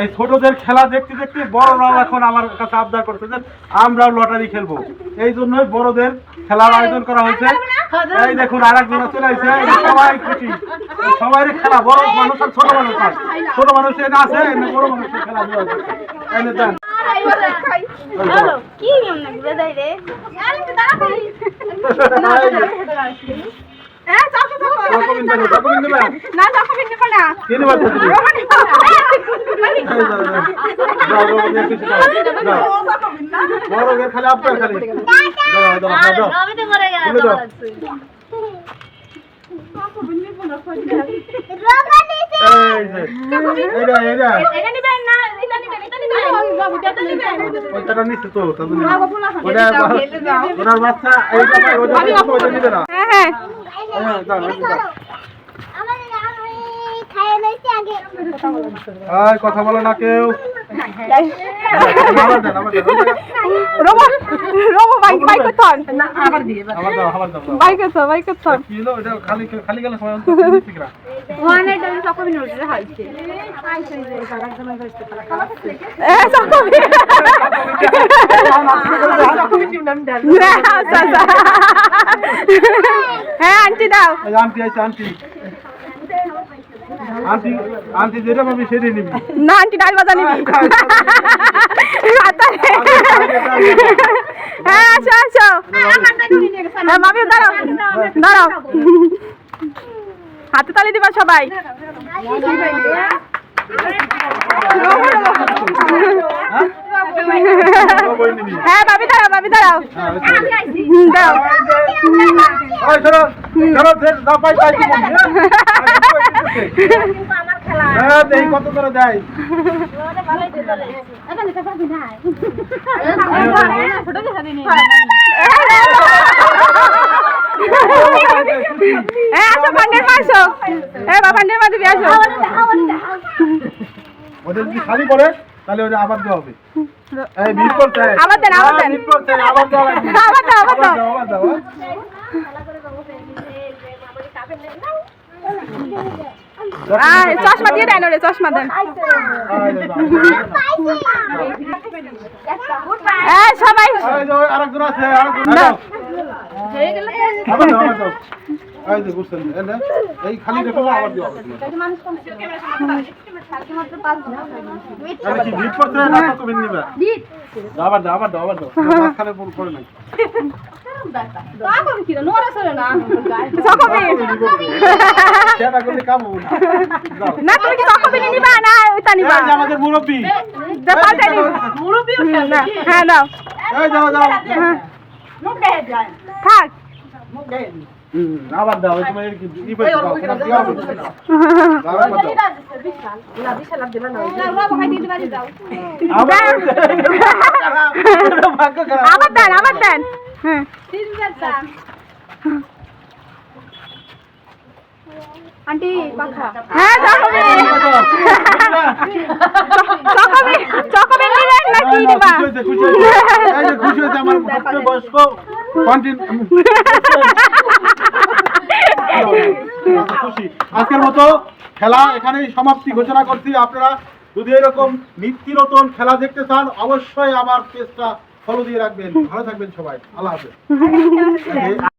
এই ছোটদের খেলা দেখতে দেখতে বড়রাও এখন আমার কাছে আবদার করছে যে আমরাও লটারি খেলব। এই জন্যই বড়দের খেলার আয়োজন করা হয়েছে। এই দেখুন আর একজন চলে আসছে সবাই খুশি। সবাই খেলা বড় মানুষ আর ছোট মানুষ আর। ছোট মানুষ এনে আছে এনে বড় মানুষের খেলা এনে দেন। কি নিয়ম নাকি বেদাই রে না বাচ্চা, নিবে না। এই, কথা বলে না কেউ। আচ্ছা আচ্ছা। হ্যাঁ আন্টি দাও। এই আন্টি আছে আন্টি। আন্টি আন্টি যেটা সেটাই নিবি। না আন্টি ডাল বাজা নিবি। হ্যাঁ আসো আসো। হ্যাঁ মামি দাঁড়াও। দাঁড়াও। হাতে তালি দিবা সবাই। হ্যাঁ? বাবি দাঁড়াও বাবি দাঁড়াও। হ্যাঁ, আসো পান্ডের মা আসো হ্যাঁ বা পান্ডের মা দিবি আসো ওটা যদি খালি পড়ে, তাহলে ওটা আবার দেওয়া হবে। এই, ভিড় করছে। আবার দেন, আবার হ্যাঁ, দেন। আবার লাগবে। আবার দাও, আবার দাও। আবার দাও, চশমা দিয়ে দেন ওরে চশমা দেন। সবাই। আরেকজন আছে, আরেকজন দাও। দাও, দাও। এই যে বুঝছেন, এই এই খালি রেখে দাও, আবার হবে। তাহলে কি ভিড় না কত ভিড় নিবে? দাও, আবার দাও, আবার দাও, আবার দাও। মাঝখানে পুরো করে নাই। সকবি সেটা করলে কাম হবে না। দাও। না তুমি কি সকবি নিবা না ওইটা নিবা এই আমাদের মুরব্বী। দাও হ্যাঁ দাও। থাক আবার দাও, তোমার কি ই দাও, দেন আবার দেন। হ্যাঁ। আন্টি পাখা। হ্যাঁ আজকের মতো খেলা এখানেই সমাপ্তি ঘোষণা করছি। আপনারা যদি এরকম নিত্য নতুন খেলা দেখতে চান অবশ্যই আমার পেজটা ফলো দিয়ে রাখবেন। ভালো থাকবেন সবাই। আল্লাহ হাফেজ।